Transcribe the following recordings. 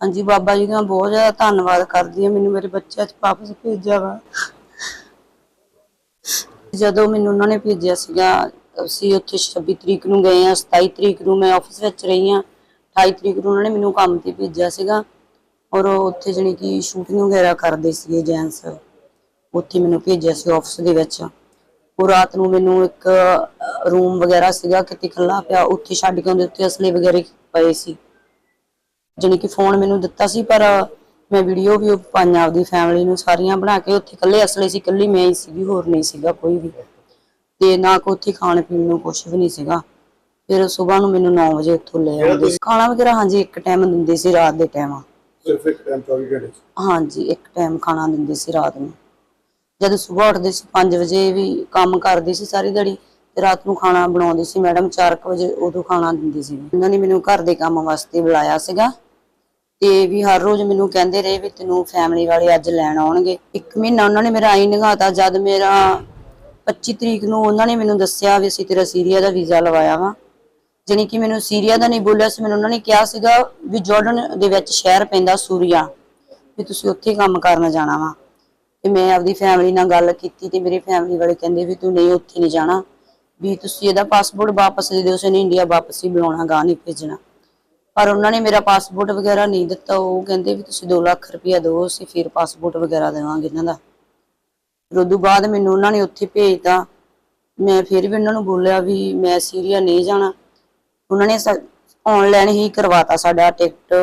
ਹਾਂਜੀ, ਬਾਬਾ ਜੀ ਦਾ ਬਹੁਤ ਜ਼ਿਆਦਾ ਧੰਨਵਾਦ ਕਰਦੀ ਹਾਂ। ਮੈਨੂੰ ਮੇਰੇ ਬੱਚਿਆਂ 'ਚ ਵਾਪਸ ਭੇਜਿਆ ਵਾ। ਜਦੋਂ ਮੈਨੂੰ ਉਹਨਾਂ ਨੇ ਭੇਜਿਆ ਸੀਗਾ, ਅਸੀਂ ਉੱਥੇ 26 ਤਰੀਕ ਨੂੰ ਗਏ ਆ 27 ਤਰੀਕ ਨੂੰ ਮੈਂ ਆਫਿਸ ਵਿੱਚ ਰਹੀ ਆ 28 ਤਰੀਕ ਨੂੰ ਉਹਨਾਂ ਨੇ ਮੈਨੂੰ ਕੰਮ ਤੇ ਭੇਜਿਆ ਸੀਗਾ। ਔਰ ਉੱਥੇ ਜਣੀ ਕਿ ਸ਼ੂਟਿੰਗ ਵਗੈਰਾ ਕਰਦੇ ਸੀਗੇ ਜੈਂਸ ਉੱਥੇ ਮੈਨੂੰ ਭੇਜਿਆ ਸੀ ਆਫਿਸ ਦੇ ਵਿੱਚ। ਉਹ ਰਾਤ ਨੂੰ ਮੈਨੂੰ ਇੱਕ ਰੂਮ ਵਗੈਰਾ ਸੀਗਾ, ਕਿਤੇ ਖੱਲਾ ਪਿਆ। ਉੱਥੇ ਛੱਡ ਕੇ ਉਹਦੇ ਉੱਤੇ ਅਸਲੇ ਵਗੈਰਾ ਪਏ ਸੀ। ਜਾਣੀ ਕਿ ਫੋਨ ਮੈਨੂੰ ਦਿੱਤਾ ਸੀ ਪਰ ਮੈਂ ਵੀਡੀਓ ਵੀ ਪਾਈਆਂ ਆਪਦੀ ਫੈਮਿਲੀ ਨੂੰ ਸਾਰੀਆਂ ਬਣਾ ਕੇ ਉੱਥੇ ਇਕੱਲੇ ਅਸਲੇ ਸੀ ਇਕੱਲੀ ਮੈਂ ਹੀ ਸੀਗੀ ਹੋਰ ਨਹੀਂ ਸੀਗਾ ਕੋਈ ਵੀ। ਤੇ ਨਾ ਕੋ ਉੱਥੇ ਖਾਣ ਪੀਣ ਨੂੰ ਕੁਝ ਵੀ ਨਹੀਂ ਸੀਗਾ। ਫਿਰ ਸਵੇਰ ਨੂੰ ਮੈਨੂੰ 9 ਵਜੇ ਉੱਥੋਂ ਲੈ ਆਉਂਦੇ ਸੀ। ਖਾਣਾ ਵਗੈਰਾ ਹਾਂਜੀ ਇੱਕ ਟਾਈਮ ਦਿੰਦੇ ਸੀ ਰਾਤ ਦੇ ਟਾਈਮ ਸਿਰਫ ਇੱਕ ਟਾਈਮ 24 ਘੰਟੇ। ਹਾਂਜੀ ਇੱਕ ਟਾਈਮ ਖਾਣਾ ਦਿੰਦੇ ਸੀ ਰਾਤ ਨੂੰ। ਜਦ ਸਵੇਰ ਉੱਠਦੇ ਸੀ 5 ਵਜੇ ਵੀ ਕੰਮ ਕਰਦੇ ਸੀ ਸਾਰੀ ਦਿਹਾੜੀ ਤੇ ਰਾਤ ਨੂੰ ਖਾਣਾ ਬਣਾਉਂਦੇ ਸੀ। ਮੈਡਮ 4 ਵਜੇ ਉਦੋਂ ਖਾਣਾ ਦਿੰਦੀ ਸੀ। ਉਹਨਾਂ ਨੇ ਮੈਨੂੰ ਘਰ ਦੇ ਕੰਮ ਵਾਸਤੇ ਬੁਲਾਇਆ ਸੀਗਾ। ਤੇ ਵੀ ਹਰ ਰੋਜ਼ ਮੈਨੂੰ ਕਹਿੰਦੇ ਰਹੇ ਵੀ ਤੈਨੂੰ ਫੈਮਿਲੀ ਵਾਲੇ ਅੱਜ ਲੈਣ ਆਉਣਗੇ। ਇੱਕ ਮਹੀਨਾ ਉਹਨਾਂ ਨੇ ਮੇਰਾ ਆਈ ਨਗਾਤਾ, ਜਦ ਮੇਰਾ 25 ਤਰੀਕ ਨੂੰ ਉਹਨਾਂ ਨੇ ਮੈਨੂੰ ਦੱਸਿਆ ਵੀ ਅਸੀਂ ਤੇਰਾ ਸੀਰੀਆ ਦਾ ਵੀਜ਼ਾ ਲਵਾਇਆ ਵਾ। ਜਾਣੀ ਕਿ ਮੈਨੂੰ ਸੀਰੀਆ ਦਾ ਨਹੀਂ ਬੋਲਿਆ ਸੀ, ਮੈਨੂੰ ਉਹਨਾਂ ਨੇ ਕਿਹਾ ਸੀਗਾ ਵੀ ਜਾਰਡਨ ਦੇ ਵਿੱਚ ਸ਼ਹਿਰ ਪੈਂਦਾ ਸੂਰੀਆ, ਵੀ ਤੁਸੀਂ ਉੱਥੇ ਕੰਮ ਕਰਨ ਜਾਣਾ ਵਾ। ਤੇ ਮੈਂ ਆਪਦੀ ਫੈਮਿਲੀ ਨਾਲ ਗੱਲ ਕੀਤੀ ਤੇ ਮੇਰੀ ਫੈਮਿਲੀ ਵਾਲੇ ਕਹਿੰਦੇ ਵੀ ਤੂੰ ਨਹੀਂ, ਉੱਥੇ ਨਹੀਂ ਜਾਣਾ, ਵੀ ਤੁਸੀਂ ਇਹਦਾ ਪਾਸਪੋਰਟ ਵਾਪਸ ਦੇ ਦਿਓ ਉਸਨੇ ਇੰਡੀਆ ਵਾਪਸ ਹੀ ਬੁਲਾਉਣਾ ਗਾ ਨਹੀਂ ਭੇਜਣਾ। ਪਰ ਉਹਨਾਂ ਨੇ ਮੇਰਾ ਪਾਸਪੋਰਟ ਵਗੈਰਾ ਨਹੀਂ ਦਿੱਤਾ ਉਹ ਕਹਿੰਦੇ ਵੀ ਤੁਸੀਂ 2 ਲੱਖ ਰੁਪਇਆ ਦਿਓ ਅਸੀਂ ਫਿਰ ਪਾਸਪੋਰਟ ਵਗੈਰਾ ਦੇਵਾਂਗੇ ਇਹਨਾਂ ਦਾ। ਫਿਰ ਉਦੋਂ ਬਾਅਦ ਮੈਨੂੰ ਉਹਨਾਂ ਨੇ ਉੱਥੇ ਭੇਜਤਾ। ਮੈਂ ਫਿਰ ਵੀ ਉਹਨਾਂ ਨੂੰ ਬੋਲਿਆ ਵੀ ਮੈਂ ਸੀਰੀਆ ਨਹੀਂ ਜਾਣਾ। ਉਹਨਾਂ ਨੇ ਆਨਲਾਈਨ ਹੀ ਕਰਵਾਤਾ ਸਾਡਾ ਟਿਕਟ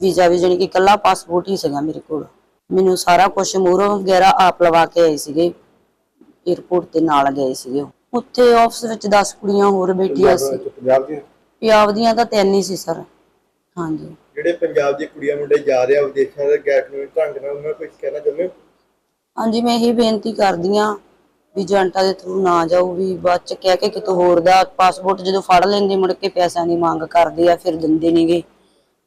ਵੀਜ਼ਾ ਵੀ ਜਾਣੀ ਕਿ ਇਕੱਲਾ ਪਾਸਪੋਰਟ ਹੀ ਸੀਗਾ ਮੇਰੇ ਕੋਲ। ਮੈਨੂੰ ਸਾਰਾ ਕੁਝ ਮੂਹਰੋਂ ਵਗੈਰਾ ਆਪ ਲਵਾ ਕੇ ਆਏ ਸੀਗੇ। 에어ਪੋਰਟ ਤੇ ਨਾਲ ਗਏ ਸੀਗੇ। ਉੱਥੇ ਆਫਿਸ ਵਿੱਚ 10 ਕੁੜੀਆਂ ਹੋਰ ਬੈਠੀਆਂ ਸੀ। ਪੰਜਾਬ ਦੀਆਂ? ਪੰਜਾਬ ਦੀਆਂ ਤਾਂ ਤਿੰਨ ਹੀ ਸੀ ਸਰ। ਹਾਂਜੀ। ਜਿਹੜੇ ਪੰਜਾਬ ਦੀ ਕੁੜੀਆਂ ਮੁੰਡੇ ਜਾ ਰਹੇ ਆ ਵਿਦੇਸ਼ਾਂ ਦੇ ਗੈਰ ਕਾਨੂੰਨੀ ਢੰਗ ਨਾਲ ਉਹਨਾਂ ਨੂੰ ਕੁਝ ਕਹਿਣਾ ਚਾਹੁੰਦੇ ਹੋ? ਹਾਂਜੀ ਮੈਂ ਇਹੀ ਬੇਨਤੀ ਕਰਦੀ ਆ ਵੀ ਏਜੰਟਾਂ ਦੇ ਥਰੂ ਨਾ ਜਾਓ ਵੀ ਬਾਅਦ ਚ ਕਹਿ ਕੇ ਕਿਤੋਂ ਹੋਰ ਦਾ ਪਾਸਪੋਰਟ ਜਦੋਂ ਫੜ ਲੈਂਦੇ ਮੁੜ ਕੇ ਪੈਸਿਆਂ ਦੀ ਮੰਗ ਕਰਦੇ ਆ ਫਿਰ ਦਿੰਦੇ ਨੇਗੇ।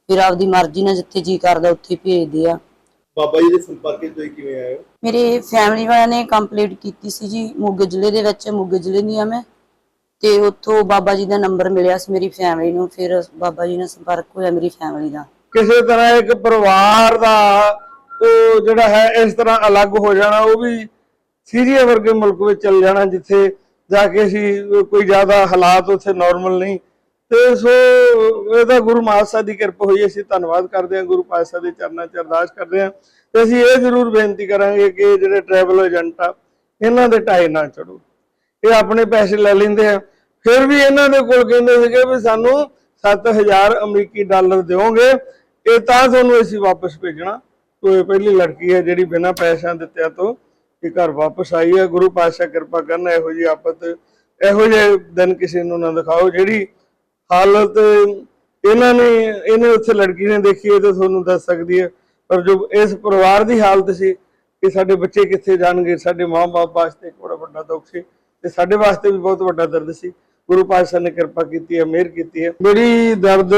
ਫਿਰ ਆਪਦੀ ਮਰਜ਼ੀ ਨਾਲ ਜਿੱਥੇ ਜੀ ਕਰਦਾ ਉੱਥੇ ਭੇਜਦੇ ਆ। ਬਾਬਾ ਜੀ ਦੇ ਸੰਪਰਕ ਵਿੱਚ ਤੁਸੀਂ ਕਿਵੇਂ ਆਏ ਹੋ? ਮੇਰੇ ਫੈਮਿਲੀ ਵਾਲਿਆਂ ਨੇ ਕੰਪਲੀਟ ਕੀਤੀ ਸੀ ਜੀ ਮੋਗੇ ਜ਼ਿਲ੍ਹੇ ਦੇ ਵਿੱਚ ਮੋਗੇ ਜ਼ਿਲ੍ਹੇ ਦੀ ਆ ਮੈਂ। ਤੇ ਉੱਥੋਂ ਬਾਬਾ ਜੀ ਦਾ ਨੰਬਰ ਮਿਲਿਆ ਸੀ ਮੇਰੀ ਫੈਮਿਲੀ ਨੂੰ, ਫਿਰ ਬਾਬਾ ਜੀ ਨਾਲ ਸੰਪਰਕ ਹੋਇਆ ਮੇਰੀ ਫੈਮਿਲੀ ਦਾ। ਕਿਸੇ ਤਰ੍ਹਾਂ ਇੱਕ ਪਰਿਵਾਰ ਦਾ ਉਹ ਜਿਹੜਾ ਹੈ, ਇਸ ਤਰ੍ਹਾਂ ਅਲੱਗ ਹੋ ਜਾਣਾ, ਉਹ ਵੀ ਸੀਰੀਆ ਵਰਗੇ ਮੁਲਕ ਵਿੱਚ ਚੱਲ ਜਾਣਾ, ਜਿੱਥੇ ਜਾ ਕੇ ਅਸੀਂ ਕੋਈ ਜ਼ਿਆਦਾ ਹਾਲਾਤ ਉੱਥੇ ਨਾਰਮਲ ਨਹੀਂ। ਤੇ ਸੋ ਇਹਦਾ ਗੁਰੂ ਮਹਾਰਾਜ ਦੀ ਕਿਰਪਾ ਹੋਈ, ਅਸੀਂ ਧੰਨਵਾਦ ਕਰਦੇ ਹਾਂ ਗੁਰੂ ਪਾਤਸ਼ਾਹ ਦੇ ਚਰਨਾਂ 'ਚ ਅਰਦਾਸ ਕਰਦੇ ਹਾਂ। ਤੇ ਅਸੀਂ ਇਹ ਜ਼ਰੂਰ ਬੇਨਤੀ ਕਰਾਂਗੇ ਕਿ ਜਿਹੜੇ ਟਰੈਵਲ ਏਜੰਟ ਆ, ਇਹਨਾਂ ਦੇ ਢਾਈ ਨਾ ਚੜੋ ਇਹ ਆਪਣੇ ਪੈਸੇ ਲੈ ਲੈਂਦੇ ਆ। ਫਿਰ ਵੀ ਇਹਨਾਂ ਦੇ ਕੋਲ ਕਹਿੰਦੇ ਸੀਗੇ ਵੀ ਸਾਨੂੰ 7000 ਅਮਰੀਕੀ ਡਾਲਰ ਦਿਓਗੇ, ਇਹ ਤਾਂ ਤੁਹਾਨੂੰ ਅਸੀਂ ਵਾਪਸ ਭੇਜਣਾ। ਤੋ ਪਹਿਲੀ ਲੜਕੀ ਹੈ ਜਿਹੜੀ ਬਿਨਾਂ ਪੈਸਿਆਂ ਦਿੱਤਿਆਂ ਤੋਂ ਇਹ ਘਰ ਵਾਪਸ ਆਈ ਹੈ। ਗੁਰੂ ਪਾਤਸ਼ਾਹ ਕਿਰਪਾ ਕਰਨ, ਇਹੋ ਜੀ ਆਫਤ, ਇਹੋ ਜਿਹੇ ਦਿਨ ਕਿਸੇ ਨੂੰ ਨਾ ਦਿਖਾਓ। ਜਿਹੜੀ ਹਾਲਤ ਇਹਨਾਂ ਨੇ, ਇਹਨੇ ਉੱਥੇ ਲੜਕੀ ਨੇ ਦੇਖੀ ਹੈ ਤੇ ਤੁਹਾਨੂੰ ਦੱਸ ਸਕਦੀ ਹੈ। ਪਰ ਜੋ ਇਸ ਪਰਿਵਾਰ ਦੀ ਹਾਲਤ ਸੀ ਕਿ ਸਾਡੇ ਬੱਚੇ ਕਿੱਥੇ ਜਾਣਗੇ? ਸਾਡੇ ਮਾਂ-ਬਾਪ ਵਾਸਤੇ ਇੱਕ ਬੜਾ ਵੱਡਾ ਦੁੱਖ ਸੀ। ਤੇ ਸਾਡੇ ਵਾਸਤੇ ਵੀ ਬਹੁਤ ਵੱਡਾ ਦਰਦ ਸੀ। ਗੁਰੂ ਪਾਤਸ਼ਾਹ ਨੇ ਕਿਰਪਾ ਕੀਤੀ ਹੈ ਮਿਹਰ ਕੀਤੀ ਹੈ। ਬੜੀ ਦਰਦ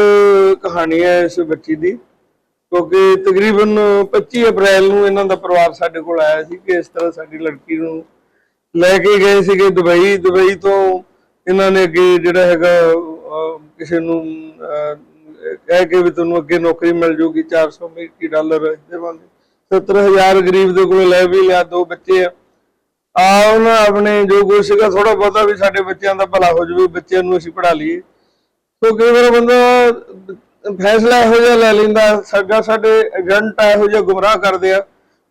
ਕਹਾਣੀ ਹੈ ਇਸ ਬੱਚੀ ਦੀ ਕਿਉਂਕਿ ਤਕਰੀਬਨ 25 ਅਪ੍ਰੈਲ ਨੂੰ ਇਹਨਾਂ ਦਾ ਪਰਿਵਾਰ ਸਾਡੇ ਕੋਲ ਆਇਆ ਸੀ ਕਿ ਇਸ ਤਰ੍ਹਾਂ ਸਾਡੀ ਲੜਕੀ ਨੂੰ ਲੈ ਕੇ ਗਏ ਸੀਗੇ ਦੁਬਈ। ਦੁਬਈ ਤੋਂ ਇਹਨਾਂ ਨੇ ਅੱਗੇ ਜਿਹੜਾ ਹੈਗਾ ਕਿਸੇ ਨੂੰ ਅਹ, ਕਹਿ ਕੇ ਵੀ ਤੁਹਾਨੂੰ ਅੱਗੇ ਨੌਕਰੀ ਮਿਲ ਜੂਗੀ 400 ਅਮਰੀਕੀ ਡਾਲਰ ਦੇਵਾਂਗੇ। 70000 ਗਰੀਬ ਦੇ ਕੋਲ ਲੈ ਵੀ ਲਿਆ ਦੋ ਬੱਚੇ ਆ। ਆ ਉਹਨਾਂ ਆਪਣੇ ਜੋ ਕੁਛ ਸੀਗਾ ਥੋੜਾ ਬਹੁਤਾ ਵੀ ਸਾਡੇ ਬੱਚਿਆਂ ਦਾ ਭਲਾ ਹੋ ਜਾਵੇ, ਬੱਚਿਆਂ ਨੂੰ ਅਸੀਂ ਪੜ੍ਹਾ ਲਈਏ। ਸੋ ਕਈ ਵਾਰ ਬੰਦਾ ਫੈਸਲਾ ਇਹੋ ਜਿਹਾ ਲੈ ਲੈਂਦਾ, ਸਾਡਾ ਸਾਡੇ ਏਜੰਟ ਇਹੋ ਜਿਹਾ ਗੁੰਮਰਾਹ ਕਰਦੇ ਆ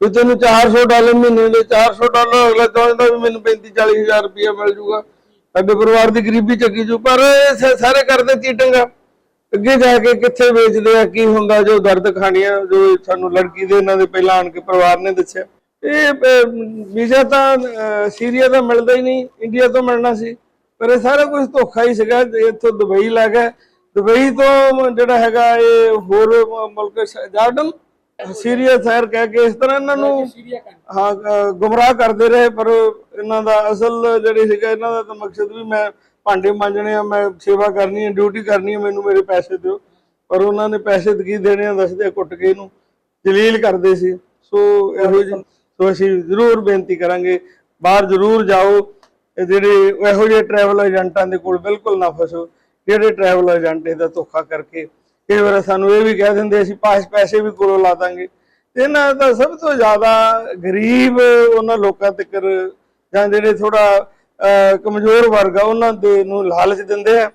ਵੀ ਤੈਨੂੰ 400 ਡਾਲਰ ਮਹੀਨੇ ਦੇ 400 ਡਾਲਰ ਅਗਲਾ ਚਾਹੁੰਦਾ ਵੀ ਮੈਨੂੰ 35 40 ਹਜ਼ਾਰ ਰੁਪਇਆ ਮਿਲ ਜੂਗਾ। ਸਾਡੇ ਪਰਿਵਾਰ ਦੀ ਗਰੀਬੀ ਚੱਕੀ ਜੂ, ਪਰ ਸਾਰੇ ਕਰਦੇ ਚੀਟਿੰਗ ਆ। ਅੱਗੇ ਜਾ ਕੇ ਕਿੱਥੇ ਵੇਚਦੇ ਆ, ਕੀ ਹੁੰਦਾ, ਜੋ ਦਰਦ ਖਾਣੀਆਂ, ਜੋ ਸਾਨੂੰ ਲੜਕੀ ਦੇ ਇਹਨਾਂ ਦੇ ਪਹਿਲਾਂ ਆਣ ਕੇ ਪਰਿਵਾਰ ਨੇ ਦੱਸਿਆ। ਇਹ ਵੀਜ਼ਾ ਤਾਂ ਸੀਰੀਆ ਦਾ ਮਿਲਦਾ ਹੀ ਨਹੀਂ ਇੰਡੀਆ ਤੋਂ ਮਿਲਣਾ ਸੀ। ਪਰ ਇਹ ਸਾਰਾ ਕੁਝ ਧੋਖਾ ਹੀ ਸੀਗਾ ਇੱਥੋਂ ਦੁਬਈ ਲੈ ਦੁਬਈ ਤੋਂ ਜਿਹੜਾ ਹੈਗਾ ਇਹ ਹੋਰ ਮੁਲਕ ਜਾਰਡਨ ਸੀਰੀਆ ਸ਼ਹਿਰ ਕਹਿ ਕੇ ਇਸ ਤਰ੍ਹਾਂ ਇਹਨਾਂ ਨੂੰ ਹਾਂ ਗੁੰਮਰਾਹ ਕਰਦੇ ਰਹੇ। ਪਰ ਇਹਨਾਂ ਦਾ ਅਸਲ ਜਿਹੜੀ ਸੀਗਾ ਇਹਨਾਂ ਦਾ ਤਾਂ ਮਕਸਦ ਵੀ ਮੈਂ ਭਾਂਡੇ ਮਾਂਜਣੇ ਆ ਮੈਂ ਸੇਵਾ ਕਰਨੀ ਹੈ ਡਿਊਟੀ ਕਰਨੀ ਹੈ ਮੈਨੂੰ ਮੇਰੇ ਪੈਸੇ ਦਿਓ। ਪਰ ਉਹਨਾਂ ਨੇ ਪੈਸੇ ਤਾਂ ਕੀ ਦੇਣੇ ਆ ਦੱਸਦੇ ਆ, ਕੁੱਟ ਕੇ ਇਹਨੂੰ ਜਲੀਲ ਕਰਦੇ ਸੀ। ਸੋ ਇਹੋ ਜਿਹੀ ਸੋ ਅਸੀਂ ਜ਼ਰੂਰ ਬੇਨਤੀ ਕਰਾਂਗੇ, ਬਾਹਰ ਜ਼ਰੂਰ ਜਾਓ ਜਿਹੜੇ ਇਹੋ ਜਿਹੇ ਟਰੈਵਲ ਏਜੰਟਾਂ ਦੇ ਕੋਲ ਬਿਲਕੁਲ ਨਾ ਫਸੋ, ਜਿਹੜੇ ਟਰੈਵਲ ਏਜੰਟ ਇਹਦਾ ਧੋਖਾ ਕਰਕੇ। ਕਈ ਵਾਰ ਸਾਨੂੰ ਇਹ ਵੀ ਕਹਿ ਦਿੰਦੇ, ਅਸੀਂ ਪਾਸ ਪੈਸੇ ਵੀ ਕੋਲੋਂ ਲਾ ਦਾਂਗੇ। ਇਹਨਾਂ ਦਾ ਸਭ ਤੋਂ ਜ਼ਿਆਦਾ ਗਰੀਬ ਉਹਨਾਂ ਲੋਕਾਂ ਤੱਕ, ਜਾਂ ਜਿਹੜੇ ਥੋੜਾ ਕਮਜ਼ੋਰ ਵਰਗ ਆ, ਉਹਨਾਂ ਦੇ ਨੂੰ ਲਾਲਚ ਦਿੰਦੇ ਆ,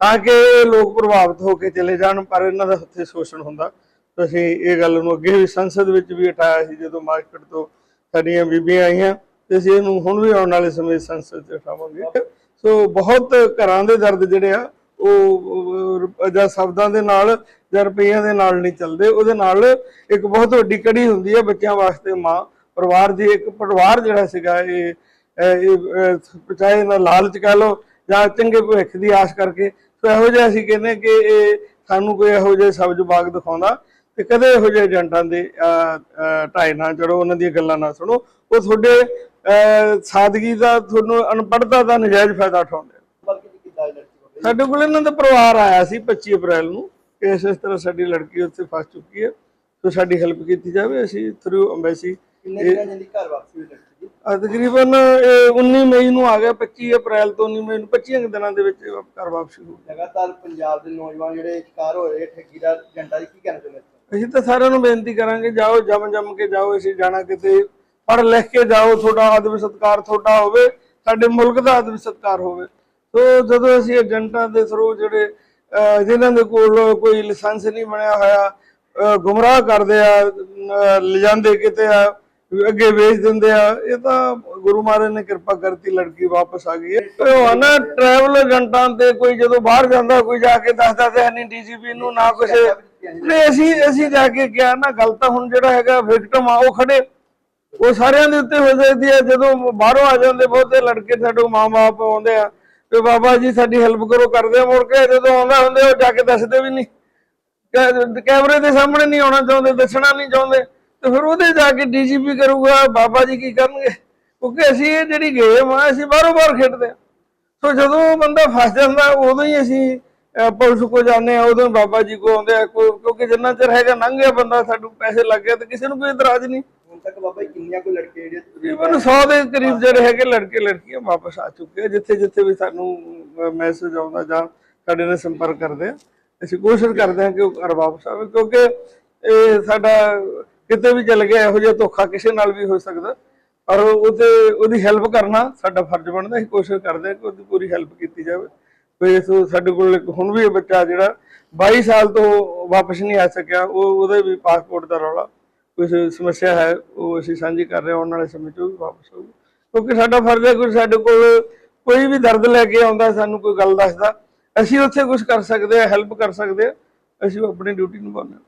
ਤਾਂ ਕਿ ਲੋਕ ਪ੍ਰਭਾਵਿਤ ਹੋ ਕੇ ਚਲੇ ਜਾਣ, ਪਰ ਇਹਨਾਂ ਦਾ ਉੱਥੇ ਸ਼ੋਸ਼ਣ ਹੁੰਦਾ। ਤਾਂ ਅਸੀਂ ਇਹ ਗੱਲ ਨੂੰ ਅੱਗੇ ਵੀ ਸੰਸਦ ਵਿੱਚ ਵੀ ਉਠਾਇਆ ਸੀ, ਜਦੋਂ ਮਾਰਕੀਟ ਤੋਂ ਸਾਡੀਆਂ ਬੀਬੀਆਂ ਆਈਆਂ ਤੇ ਅਸੀਂ ਇਹਨੂੰ ਹੁਣ ਵੀ ਆਉਣ ਵਾਲੇ ਸਮੇਂ 'ਚ ਸੰਸਦ 'ਚ ਉਠਾਵਾਂਗੇ। ਸੋ ਬਹੁਤ ਘਰਾਂ ਦੇ ਦਰਦ ਜਿਹੜੇ ਆ, ਉਹ ਜਾਂ ਸ਼ਬਦਾਂ ਦੇ ਨਾਲ ਜਾਂ ਰੁਪਈਆਂ ਦੇ ਨਾਲ ਨਹੀਂ ਚੱਲਦੇ। ਉਹਦੇ ਨਾਲ ਇੱਕ ਬਹੁਤ ਵੱਡੀ ਕੜੀ ਹੁੰਦੀ ਹੈ ਬੱਚਿਆਂ ਵਾਸਤੇ ਮਾਂ। ਪਰਿਵਾਰ ਦੀ ਇੱਕ ਪਰਿਵਾਰ ਜਿਹੜਾ ਸੀਗਾ, ਇਹ ਚਾਹੇ ਇਹਨਾਂ ਲਾਲਚ ਕਹਿ ਲਓ ਜਾਂ ਚੰਗੇ ਭਵਿੱਖ ਦੀ ਆਸ ਕਰਕੇ। ਸੋ ਇਹੋ ਜਿਹਾ ਅਸੀਂ ਕਹਿੰਦੇ ਕਿ ਇਹ ਸਾਨੂੰ ਕੋਈ ਇਹੋ ਜਿਹੇ ਸਬਜ਼ ਬਾਗ ਦਿਖਾਉਂਦਾ। ਤੇ ਕਦੇ ਇਹੋ ਜਿਹੇ ਏਜੰਟਾਂ ਦੇ ਢਾਈ ਨਾ ਚੜੋ ਉਹਨਾਂ ਦੀਆਂ ਗੱਲਾਂ ਨਾ ਸੁਣੋ। ਉਹ ਤੁਹਾਡੇ ਸਾਦਗੀ ਦਾ ਤੁਹਾਨੂੰ ਅਨਪੜ੍ਹਤਾ ਦਾ ਨਜਾਇਜ਼ ਫਾਇਦਾ ਉਠਾਉਂਦੇ ਸਾਡੇ ਕੋਲ ਇਹਨਾਂ ਦਾ ਪਰਿਵਾਰ ਆਇਆ ਸੀ 25 ਅਪ੍ਰੈਲ ਨੂੰ। ਕਿ ਇਸ ਇਸ ਤਰ੍ਹਾਂ ਸਾਡੀ ਲੜਕੀ ਉੱਥੇ ਫਸ ਚੁੱਕੀ ਹੈ। ਸੋ ਸਾਡੀ ਹੈਲਪ ਕੀਤੀ ਜਾਵੇ ਅਸੀਂ ਥਰੂ ਅੰਬੈਸੀ ਕਿੰਨੇ ਦਿਨਾਂ ਜਾਂਦੀ ਘਰ ਵਾਪਸੀ ਹੋਈ ਲੜਕੀ ਦੀ? ਆ ਤਕਰੀਬਨ ਇਹ 19 ਮਈ ਨੂੰ ਆ ਗਿਆ 25 ਅਪ੍ਰੈਲ ਤੋਂ 19 ਮਈ ਨੂੰ 25 ਕੁ ਦਿਨਾਂ ਦੇ ਵਿੱਚ ਘਰ ਵਾਪਸੀ ਹੋ ਗਈ। ਲਗਾਤਾਰ ਪੰਜਾਬ ਦੇ ਨੌਜਵਾਨ ਜਿਹੜੇ ਸ਼ਿਕਾਰ ਹੋ ਰਹੇ ਠੱਗੀ ਦਾ ਏਜੰਟਾਂ ਦੀ ਕੀ ਕਹਿਣਾ ਚਾਹੁੰਦੇ ਅਸੀਂ ਤਾਂ ਸਾਰਿਆਂ ਨੂੰ ਬੇਨਤੀ ਕਰਾਂਗੇ ਜਾਓ ਜਮ ਜਮ ਕੇ ਜਾਓ ਅਸੀਂ ਜਾਣਾ ਕਿਤੇ ਪੜ੍ਹ ਲਿਖ ਕੇ ਜਾਓ ਤੁਹਾਡਾ ਆਦਮ ਸਤਕਾਰ ਤੁਹਾਡਾ ਹੋਵੇ ਸਾਡੇ ਮੁਲਕ ਦਾ ਆਦਮ ਸਤਕਾਰ ਹੋਵੇ। ਸੋ ਜਦੋਂ ਅਸੀਂ ਏਜੰਟਾਂ ਦੇ ਥਰੂ ਜਿਹੜੇ ਜਿਨ੍ਹਾਂ ਦੇ ਕੋਲ ਕੋਈ ਲਾਇਸੈਂਸ ਨਹੀਂ ਬਣਿਆ ਹੋਇਆ ਗੁੰਮਰਾਹ ਕਰਦੇ ਆ ਅਹ, ਲਿਜਾਂਦੇ ਕਿਤੇ ਆ ਅੱਗੇ ਵੇਚ ਦਿੰਦੇ ਆ ਇਹ ਤਾਂ ਗੁਰੂ ਮਹਾਰਾਜ ਨੇ ਕਿਰਪਾ ਕਰਤੀ ਲੜਕੀ ਵਾਪਸ ਆ ਗਈ ਹੈ। ਉਹ ਆ ਨਾ ਟਰੈਵਲ ਏਜੰਟਾਂ ਤੇ ਕੋਈ ਜਦੋਂ ਬਾਹਰ ਜਾਂਦਾ ਕੋਈ ਜਾ ਕੇ ਦੱਸਦਾ ਤੇ ਨਹੀਂ ਡੀਜੀਪੀ ਨੂੰ ਨਾ ਕੁਛ ਨਹੀਂ, ਅਸੀਂ ਅਸੀਂ ਜਾ ਕੇ ਕਿਹਾ ਨਾ ਗੱਲ ਤਾਂ ਹੁਣ ਜਿਹੜਾ ਹੈਗਾ ਵਿਕਟਮ ਆ, ਉਹ ਖੜੇ। ਉਹ ਸਾਰਿਆਂ ਦੇ ਉੱਤੇ ਹੋ ਸਕਦੀ ਹੈ ਜਦੋਂ ਬਾਹਰੋਂ ਆ ਜਾਂਦੇ ਬਹੁਤੇ ਲੜਕੇ ਸਾਡੇ ਮਾਂ-ਬਾਪ ਆਉਂਦੇ ਆ ਤੇ ਬਾਬਾ ਜੀ, ਸਾਡੀ ਹੈਲਪ ਕਰੋ, ਕਰਦੇ ਆ, ਮੁੜ ਕੇ ਜਦੋਂ ਆਉਂਦਾ ਹੁੰਦੇ, ਉਹ ਜਾ ਕੇ ਦੱਸਦੇ ਵੀ ਨਹੀਂ। ਕੈਮਰੇ ਦੇ ਸਾਹਮਣੇ ਨਹੀਂ ਆਉਣਾ ਚਾਹੁੰਦੇ, ਦੱਸਣਾ ਨਹੀਂ ਚਾਹੁੰਦੇ। ਤੇ ਫਿਰ ਉਹਦੇ ਜਾ ਕੇ ਡੀਜੀਪੀ ਕਰੂਗਾ, ਬਾਬਾ ਜੀ ਕੀ ਕਰਨਗੇ? ਕਿਉਂਕਿ ਅਸੀਂ ਇਹ ਜਿਹੜੀ ਗੇਮ ਆ, ਅਸੀਂ ਬਾਹਰੋਂ ਬਾਹਰ ਖੇਡਦੇ ਆ। ਸੋ ਜਦੋਂ ਬੰਦਾ ਫਸ ਜਾਂਦਾ, ਉਦੋਂ ਹੀ ਅਸੀਂ ਪੁਲਿਸ ਕੋ ਜਾਂਦੇ ਆ ਉਦੋਂ ਬਾਬਾ ਜੀ ਕੋ ਆਉਂਦੇ ਆ ਕੋ- ਕਿਉਂਕਿ ਜਿੰਨਾ ਚਿਰ ਹੈਗਾ ਲੰਘ ਗਿਆ ਬੰਦਾ ਸਾਨੂੰ ਪੈਸੇ ਲੱਗ ਗਏ ਤੇ ਕਿਸੇ ਨੂੰ ਕੋਈ ਇਤਰਾਜ਼ ਨਹੀਂ। ਹੁਣ ਤੱਕ ਬਾਬਾ ਜੀ ਕਿੰਨੀਆਂ ਕੋਈ ਲੜਕੇ ਜਿਹੜੇ ਤਕਰੀਬਨ 100 ਦੇ ਕਰੀਬ ਜਿਹੜੇ ਹੈਗੇ ਲੜਕੇ ਲੜਕੀਆਂ ਵਾਪਸ ਆ ਚੁੱਕੇ ਆ ਜਿੱਥੇ ਜਿੱਥੇ ਵੀ ਸਾਨੂੰ ਮੈਸੇਜ ਆਉਂਦਾ ਜਾਂ ਸਾਡੇ ਨਾਲ ਸੰਪਰਕ ਕਰਦੇ ਆ। ਅਸੀਂ ਕੋਸ਼ਿਸ਼ ਕਰਦੇ ਹਾਂ ਕਿ ਉਹ ਘਰ ਵਾਪਸ ਆਵੇ ਕਿਉਂਕਿ ਇਹ ਸਾਡਾ ਕਿਤੇ ਵੀ ਚੱਲ ਗਿਆ ਇਹੋ ਜਿਹਾ ਧੋਖਾ ਕਿਸੇ ਨਾਲ ਵੀ ਹੋ ਸਕਦਾ। ਪਰ ਉਹਦੇ ਉਹਦੀ ਹੈਲਪ ਕਰਨਾ ਸਾਡਾ ਫਰਜ਼ ਬਣਦਾ ਅਸੀਂ ਕੋਸ਼ਿਸ਼ ਕਰਦੇ ਹਾਂ ਕਿ ਉਹਦੀ ਪੂਰੀ ਹੈਲਪ ਕੀਤੀ ਜਾਵੇ। ਕੋਈ ਇਸ ਸਾਡੇ ਕੋਲ ਇੱਕ ਹੁਣ ਵੀ ਇਹ ਬੱਚਾ ਜਿਹੜਾ 22 ਸਾਲ ਤੋਂ ਵਾਪਸ ਨਹੀਂ ਆ ਸਕਿਆ, ਉਹ ਉਹਦੇ ਵੀ ਪਾਸਪੋਰਟ ਦਾ ਰੌਲਾ ਕੁਝ ਸਮੱਸਿਆ ਹੈ, ਉਹ ਅਸੀਂ ਸਾਂਝੀ ਕਰ ਰਹੇ ਹਾਂ, ਆਉਣ ਵਾਲੇ ਸਮੇਂ 'ਚ ਉਹ ਵੀ ਵਾਪਸ ਆਊਗਾ। ਕਿਉਂਕਿ ਸਾਡਾ ਫਰਜ਼ ਹੈ ਕੋਈ ਸਾਡੇ ਕੋਲ ਕੋਈ ਵੀ ਦਰਦ ਲੈ ਕੇ ਆਉਂਦਾ, ਸਾਨੂੰ ਕੋਈ ਗੱਲ ਦੱਸਦਾ, ਅਸੀਂ ਉੱਥੇ ਕੁਝ ਕਰ ਸਕਦੇ ਆ ਹੈਲਪ ਕਰ ਸਕਦੇ ਆ ਅਸੀਂ ਆਪਣੀ ਡਿਊਟੀ ਨਿਭਾਉਂਦੇ ਹਾਂ।